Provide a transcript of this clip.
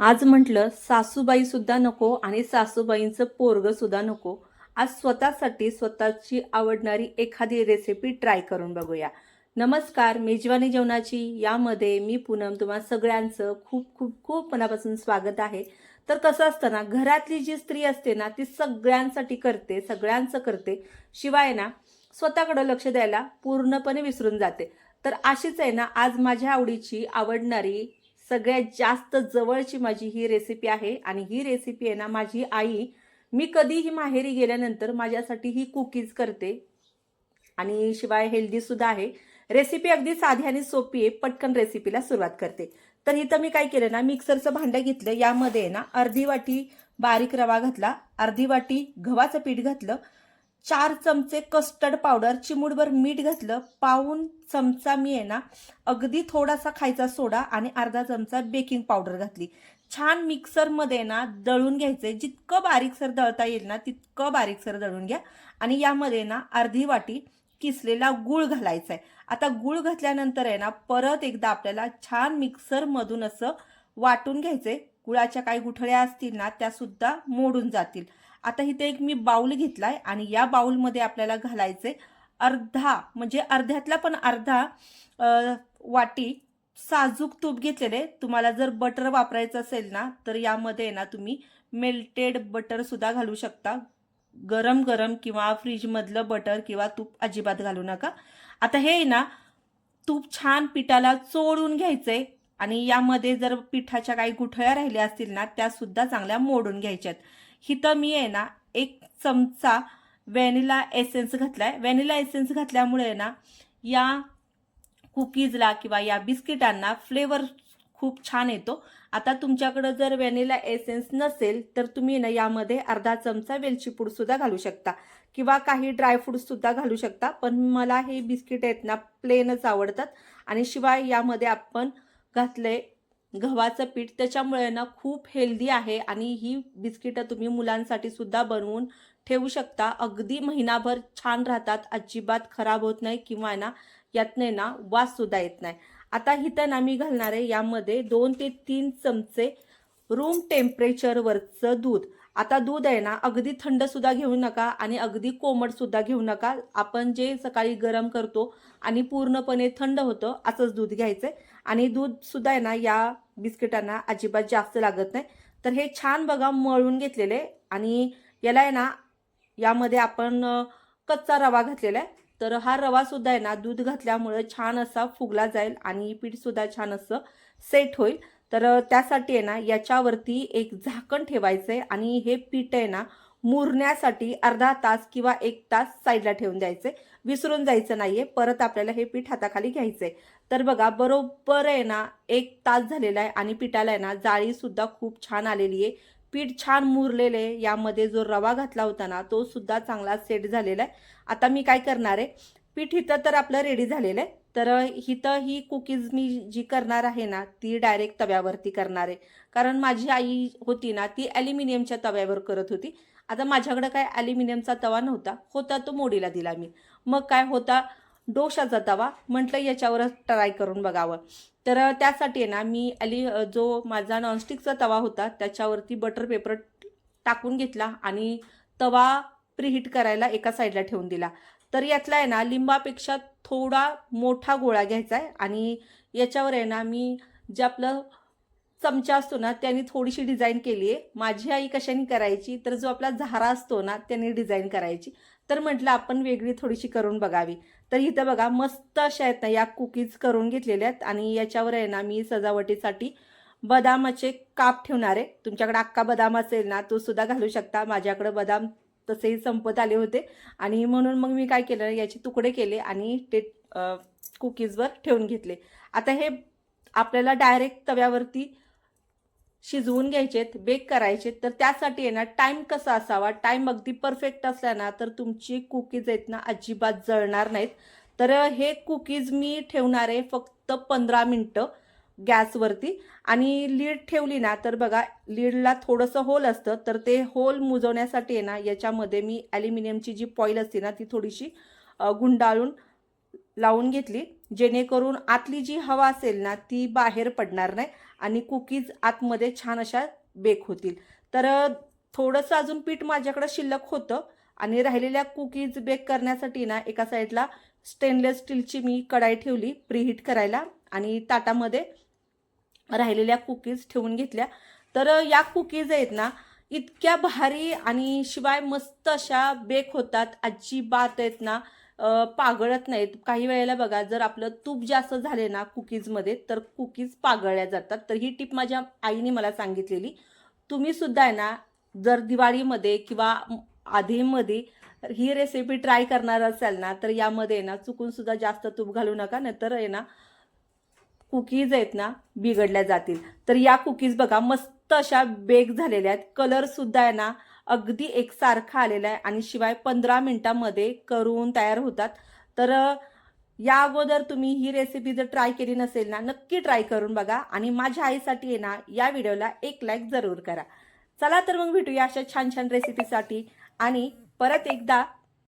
आज म्हटलं सासूबाई सुद्धा नको आणि सासूबाईंचं पोरग सुद्धा नको. आज स्वतःसाठी स्वतःची आवडणारी एखादी रेसिपी ट्राय करून बघूया. नमस्कार मेजवानी जेवणाची. यामध्ये मी पूनम तुम्हा सगळ्यांचं खूप खूप खूप मनापासून स्वागत आहे. तर कसं असतं ना घरातली जी स्त्री असते ना ती सगळ्यांसाठी करते सगळ्यांचं करते. शिवाय ना स्वतःकडं लक्ष द्यायला पूर्णपणे विसरून जाते. तर अशीच आहे ना आज माझ्या आवडीची आवडणारी सगळ्यात जास्त जवळची माझी ही रेसिपी आहे. आणि ही रेसिपी आहे ना माझी आई मी कधीही माहेरी गेल्यानंतर माझ्यासाठी ही कुकीज करते. आणि शिवाय हेल्दीसुद्धा आहे. रेसिपी अगदी साधी आणि सोपी आहे पटकन रेसिपीला सुरुवात करते. तर इथं मी काय केलं ना मिक्सरचं भांडं घेतलं. यामध्ये आहे ना अर्धी वाटी बारीक रवा घातला अर्धी वाटी गव्हाचं पीठ घातलं चार चमचे कस्टर्ड पावडर चिमूटभर मीठ घातलं पाऊन चमचा मी आहे ना अगदी थोडासा खायचा सोडा आणि अर्धा चमचा बेकिंग पावडर घातली. छान मिक्सरमध्ये ना दळून घ्यायचं जितकं बारीकसर दळता येईल ना तितकं बारीकसर दळून घ्या. आणि यामध्ये ना अर्धी वाटी किसलेला गुळ घालायचा आहे आता गुळ घातल्यानंतर आहे ना परत एकदा आपल्याला छान मिक्सरमधून असं वाटून घ्यायचंय. गुळाच्या काही गुठळ्या असतील ना त्यासुद्धा मोडून जातील. आता इथे एक मी बाऊल घेतलाय आणि या बाऊलमध्ये आपल्याला घालायचे अर्धा म्हणजे अर्ध्यातला पण अर्धा वाटी साजूक तूप घेतलेले. तुम्हाला जर बटर वापरायचं असेल ना तर यामध्ये आहे ना तुम्ही मेल्टेड बटर सुद्धा घालू शकता. गरम गरम किंवा फ्रीजमधलं बटर किंवा तूप अजिबात घालू नका. आता हे आहे ना तूप छान पिठाला चोळून घ्यायचंय आणि यामध्ये जर पिठाच्या काही गुठळ्या राहिल्या असतील ना त्या सुद्धा चांगल्या मोडून घ्यायच्यात. हिथं मी आहे ना एक चमचा व्हॅनिला एसेन्स घातलाय. व्हॅनिला एसेन्स घातल्यामुळे आहे ना या कुकीजला किंवा या बिस्किटांना फ्लेवर खूप छान येतो. आता तुमच्याकडं जर व्हॅनिला एसेन्स नसेल तर तुम्ही ना यामध्ये अर्धा चमचा वेलची पूडसुद्धा घालू शकता किंवा काही ड्रायफ्रूट्ससुद्धा घालू शकता. पण मला हे बिस्किट आहेत ना प्लेनच आवडतात. आणि शिवाय यामध्ये आपण घातले गव्हाचं पीठ त्याच्यामुळे ना खूप हेल्दी आहे आणि ही बिस्किटं तुम्ही मुलांसाठी सुद्धा बनवून ठेवू शकता. अगदी महिनाभर छान राहतात अजिबात खराब होत नाही किंवा ना यातने ना वास सुद्धा येत नाही. आता इथं ना मी घालणार आहे यामध्ये दोन ते तीन चमचे रूम टेम्परेचरवरचं दूध. आता दूध आहे ना अगदी थंड सुद्धा घेऊ नका आणि अगदी कोमट सुद्धा घेऊ नका. आपण जे सकाळी गरम करतो आणि पूर्णपणे थंड होतं असंच दूध घ्यायचंय आणि दूध सुद्धा आहे ना या बिस्किटांना अजिबात जास्त लागत नाही. तर हे छान बघा मळून घेतलेले आणि याला आहे ना यामध्ये आपण कच्चा रवा घातलेला आहे. तर हा रवा सुद्धा आहे ना दूध घातल्यामुळे छान असा फुगला जाईल आणि पीठ सुद्धा छान असं सेट होईल. तर त्यासाठी आहे ना याच्यावरती एक झाकण ठेवायचं आहे आणि हे पीठ आहे ना मुरण्यासाठी अर्धा तास किंवा एक तास साईडला ठेवून द्यायचे विसरून जायचं नाहीये. परत आपल्याला हे पीठ हाताखाली घ्यायचंय. तर बघा बरोबर आहे ना एक तास झालेला आहे आणि पिठाला आहे ना जाळी सुद्धा खूप छान आलेली आहे. पीठ छान मुरलेलं आहे. यामध्ये जो रवा घातला होता ना तो सुद्धा चांगला सेट झालेला आहे. आता मी काय करणार आहे? पीठ इथं तर आपलं रेडी झालेलं आहे. तर इथं ही कुकीज मी जी करणार आहे ना ती डायरेक्ट तव्यावरती करणार. आहे कारण माझी आई होती ना ती ॲल्युमिनियमच्या तव्यावर करत होती. आता माझ्याकडं काय ॲल्युमिनियमचा तवा नव्हता होता तो मोडीला दिला मी. मग काय होता डोशाचा तवा म्हटलं याच्यावरच ट्राय करून बघावं. तर त्यासाठी आहे ना मी ॲली जो माझा नॉनस्टिकचा तवा होता त्याच्यावरती बटर पेपर टाकून घेतला आणि तवा प्रीहीट करायला एका साईडला ठेवून दिला. तर यातला आहे ना लिंबापेक्षा थोडा मोठा गोळा घ्यायचा आहे आणि याच्यावर आहे ना मी जे आपलं चमचा असतो ना त्याने थोडीशी डिझाईन केली आहे. माझी आई कशाने करायची तर जो आपला झारा असतो ना त्याने डिझाईन करायची. तर म्हटलं आपण वेगळी थोडीशी करून बघावी. तर इथं बघा मस्त अशा आहेत ना या कुकीज करून घेतलेल्या आहेत. आणि याच्यावर आहे ना मी सजावटीसाठी बदामाचे काप ठेवणार आहे. तुमच्याकडे अख्खा बदाम असेल ना तो सुद्धा घालू शकता. माझ्याकडे बदाम तसेही संपत आले होते. आणि म्हणून मग मी काय केलं याचे तुकडे केले आणि ते कुकीजवर ठेवून घेतले. आता हे आपल्याला डायरेक्ट तव्यावरती शिजवून घ्यायचेत बेक करायचे तर त्यासाठी आहे ना टाईम कसा असावा? टाईम अगदी परफेक्ट असला ना तर तुमची कुकीज आहेत ना अजिबात जळणार नाहीत. तर हे कुकीज मी ठेवणार आहे फक्त पंधरा मिनटं. गॅसवरती आणि लीड ठेवली ना तर बघा लीडला थोडंसं होल असतं तर ते होल मुजवण्यासाठी आहे ना याच्यामध्ये मी ॲल्युमिनियमची जी पॉईल असते ना ती थोडीशी गुंडाळून लावून घेतली जेणेकरून आतली जी हवा असेल ना ती बाहेर पडणार नाही आणि कुकीज आतमध्ये छान अशा बेक होतील. तर थोडंसं अजून पीठ माझ्याकडं शिल्लक होतं आणि राहिलेल्या कुकीज बेक करण्यासाठी ना एका साईडला स्टेनलेस स्टीलची मी कढाई ठेवली प्रीहीट करायला आणि ताटामध्ये राहिलेल्या कुकीज ठेवून घेतल्या. तर या कुकीज आहेत ना इतक्या भारी आणि शिवाय मस्त अशा बेक होतात. अजिबात आहेत ना पागळत नाहीत. काही वेळेला बघा जर आपलं तूप जास्त झाले ना कुकीजमध्ये तर कुकीज पागळल्या जातात. तर ही टिप माझ्या आईने मला सांगितलेली. तुम्ही सुद्धा आहे ना जर दिवाळीमध्ये किंवा आधीमध्ये ही रेसिपी ट्राय करणार असाल ना तर यामध्ये आहे ना चुकून सुद्धा जास्त तूप घालू नका. नाहीतर आहे ना कुकीज आहेत ना बिघडल्या जातील. तर या कुकीज बघा मस्त अशा बेक झालेल्या आहेत. कलरसुद्धा आहे ना अगदी एकसारखा आलेला आहे आणि शिवाय पंधरा मिनटामध्ये करून तयार होतात. तर या अगोदर तुम्ही ही रेसिपी जर ट्राय केली नसेल ना नक्की ट्राय करून बघा आणि माझ्या आईसाठी आहे ना या व्हिडिओला एक लाईक जरूर करा. चला तर मग भेटूया अशा छान छान रेसिपीसाठी आणि परत एकदा